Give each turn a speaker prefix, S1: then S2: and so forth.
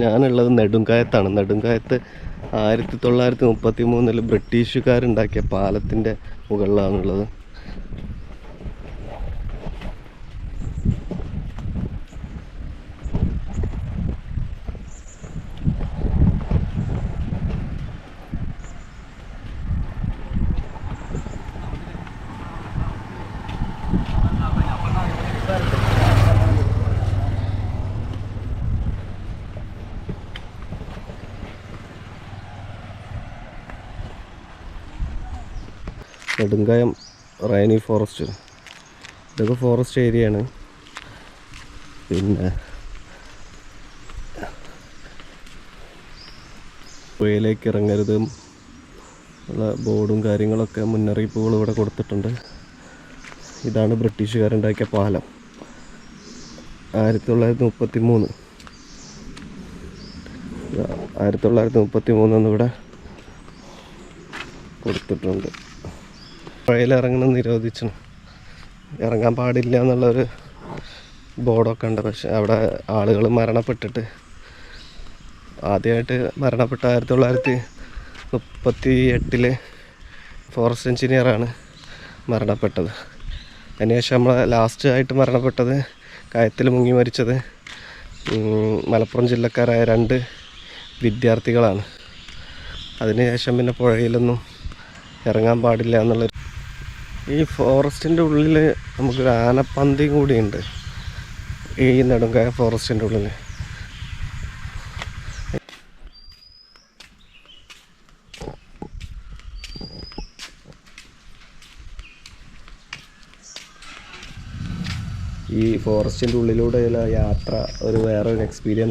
S1: ഞാനുള്ളത് നെടുങ്കായത്താണ്. നെടുങ്കായത്ത് ആയിരത്തി തൊള്ളായിരത്തി മുപ്പത്തി മൂന്നിൽ ബ്രിട്ടീഷുകാരുണ്ടാക്കിയ പാലത്തിന്റെ മുകളിലാണുള്ളത്. നെടുങ്കായം റൈനി ഫോറസ്റ്റ് ഇതൊക്കെ ഫോറസ്റ്റ് ഏരിയയാണ് പിന്നെ പുഴയിലേക്ക് ഇറങ്ങരുത്. ഉള്ള ബോർഡും കാര്യങ്ങളൊക്കെ മുന്നറിയിപ്പുകൾ ഇവിടെ കൊടുത്തിട്ടുണ്ട്. ഇതാണ് ബ്രിട്ടീഷുകാരുണ്ടാക്കിയ പാലം. ആയിരത്തി തൊള്ളായിരത്തി മുപ്പത്തി മൂന്ന് ആയിരത്തി തൊള്ളായിരത്തി മുപ്പത്തി മൂന്നെന്ന് ഇവിടെ കൊടുത്തിട്ടുണ്ട്. പുഴയിൽ ഇറങ്ങണം നിരോധിച്ചു ഇറങ്ങാൻ പാടില്ല എന്നുള്ളൊരു ബോർഡൊക്കെ ഉണ്ട്. പക്ഷെ അവിടെ ആളുകൾ മരണപ്പെട്ടിട്ട് ആദ്യമായിട്ട് മരണപ്പെട്ട ആയിരത്തി തൊള്ളായിരത്തി മുപ്പത്തി എട്ടിൽ ഫോറസ്റ്റ് എഞ്ചിനീയറാണ് മരണപ്പെട്ടത്. അതിനുശേഷം നമ്മൾ ലാസ്റ്റ് ആയിട്ട് മരണപ്പെട്ടത് കയത്തിൽ മുങ്ങി മരിച്ചത് മലപ്പുറം ജില്ലക്കാരായ രണ്ട് വിദ്യാർത്ഥികളാണ്. അതിനുശേഷം പിന്നെ പുഴയിലൊന്നും ഇറങ്ങാൻ പാടില്ല എന്നുള്ള ഈ ഫോറസ്റ്റിന്റെ ഉള്ളിൽ നമുക്കൊരു ആനപ്പന്തി കൂടിയുണ്ട്. ഈ നെടുങ്കായ ഫോറസ്റ്റിന്റെ ഉള്ളിൽ ഈ ഫോറസ്റ്റിന്റെ ഉള്ളിലൂടെയുള്ള യാത്ര ഒരു വേറൊരു എക്സ്പീരിയൻസ്